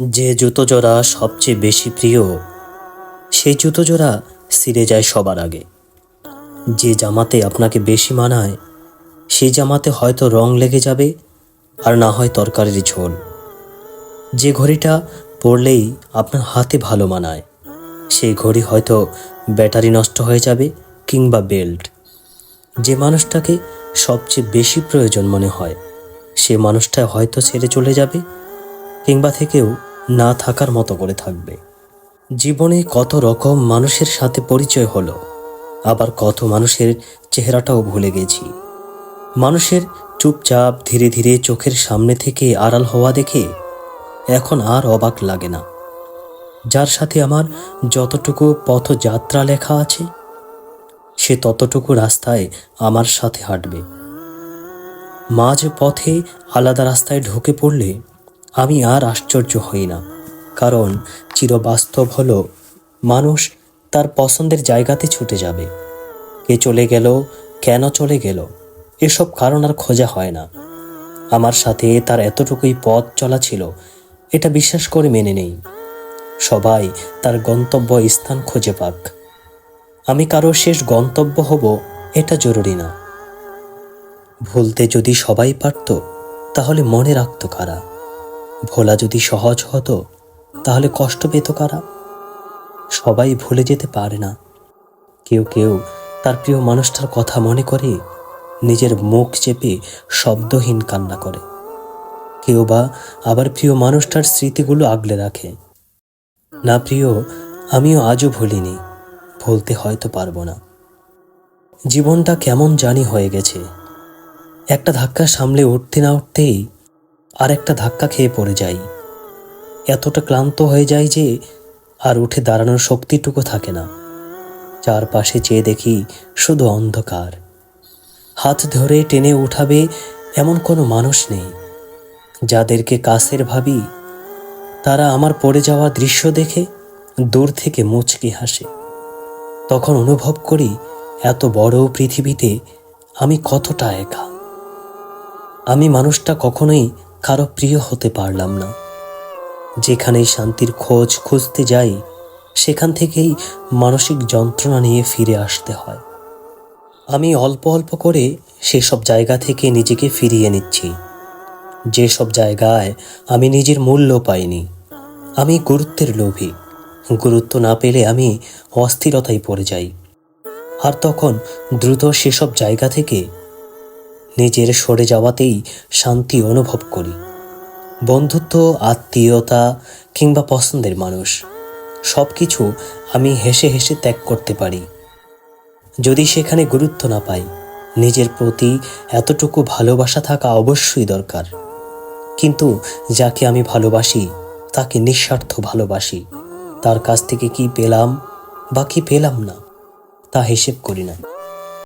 যে জুতো জোড়া সবচেয়ে বেশি প্রিয়, সেই জুতো জোড়া ছিঁড়ে যায় সবার আগে। যে জামাতে আপনাকে বেশি মানায়, সেই জামাতে হয়তো রং লেগে যাবে আর না হয় তরকারির ঝোল। যে ঘড়িটা পরলেই আপনার হাতে ভালো মানায়, সেই ঘড়ি হয়তো ব্যাটারি নষ্ট হয়ে যাবে কিংবা বেল্ট। যে মানুষটাকে সবচেয়ে বেশি প্রয়োজন মনে হয়, সে মানুষটা হয়তো ছেড়ে চলে যাবে কিংবা থেকেও না থাকার মতো করে থাকবে। জীবনে কত রকম মানুষের সাথে পরিচয় হলো, আবার কত মানুষের চেহারাটাও ভুলে গেছি। মানুষের চুপচাপ, ধীরে ধীরে চোখের সামনে থেকে আড়াল হওয়া দেখে এখন আর অবাক লাগে না। যার সাথে আমার যতটুকু পথযাত্রা লেখা আছে, সে ততটুকু রাস্তায় আমার সাথে হাঁটবে। মাঝ পথে আলাদা রাস্তায় ঢুকে পড়লে আমি আর আশ্চর্য হই না। কারণ চিরবাস্তব হলো, মানুষ তার পছন্দের জায়গাতে ছুটে যাবে। কে চলে গেল, কেন চলে গেল, এসব কারণ আর খোঁজা হয় না। আমার সাথে তার এতটুকুই পথ চলা ছিল, এটা বিশ্বাস করে মেনে নেই। সবাই তার গন্তব্য স্থান খুঁজে পাক। আমি কারও শেষ গন্তব্য হব, এটা জরুরি না। ভুলতে যদি সবাই পারত, তাহলে মনে রাখত কারা। ভোলা যদি সহজ হতো, তাহলে কষ্ট পেত কারা? সবাই ভুলে যেতে পারে না। কেউ কেউ তার প্রিয় মানুষটার কথা মনে করে নিজের মুখ চেপে শব্দহীন কান্না করে। কেউ বা আবার প্রিয় মানুষটার স্মৃতিগুলো আগলে রাখে। না প্রিয়, আমিও আজও ভুলিনি, ভুলতে হয়তো পারব না। জীবনটা কেমন জানি হয়ে গেছে। একটা ধাক্কা সামলে উঠতে না উঠতেই আর একটা ধাক্কা খেয়ে পড়ে যাই। এতটা ক্লান্ত হয়ে যায় যে আর উঠে দাঁড়ানোর শক্তিটুকু থাকে না। চারপাশে চেয়ে দেখি শুধু অন্ধকার। হাত ধরে টেনে উঠাবে এমন কোনো মানুষ নেই। যাদেরকে কাছের ভাবি, তারা আমার পড়ে যাওয়া দৃশ্য দেখে দূর থেকে মুচকি হাসে। তখন অনুভব করি এত বড় পৃথিবীতে আমি কতটা একা। আমি মানুষটা কখনোই কারও প্রিয় হতে পারলাম না। যেখানেই শান্তির খোঁজ খুঁজতে যাই, সেখান থেকেই মানসিক যন্ত্রণা নিয়ে ফিরে আসতে হয়। আমি অল্প অল্প করে সেসব জায়গা থেকে নিজেকে ফিরিয়ে নিচ্ছি। যেসব জায়গায় আমি নিজের মূল্য পাইনি। আমি গুরুত্বের লোভী। গুরুত্ব না পেলে আমি অস্থিরতায় পড়ে যাই। আর তখন দ্রুত সেসব জায়গা থেকে নিজের সরে যাওয়াতেই শান্তি অনুভব করি। বন্ধুত্ব, আত্মীয়তা কিংবা পছন্দের মানুষ সব কিছু আমি হেসে হেসে ত্যাগ করতে পারি। যদি সেখানে গুরুত্ব না পাই, নিজের প্রতি এতটুকু ভালোবাসা থাকা অবশ্যই দরকার। কিন্তু যাকে আমি ভালোবাসি, তাকে নিঃস্বার্থ ভালোবাসি। তার কাছ থেকে কি পেলাম বা কি পেলাম না, তা হিসেব করি না।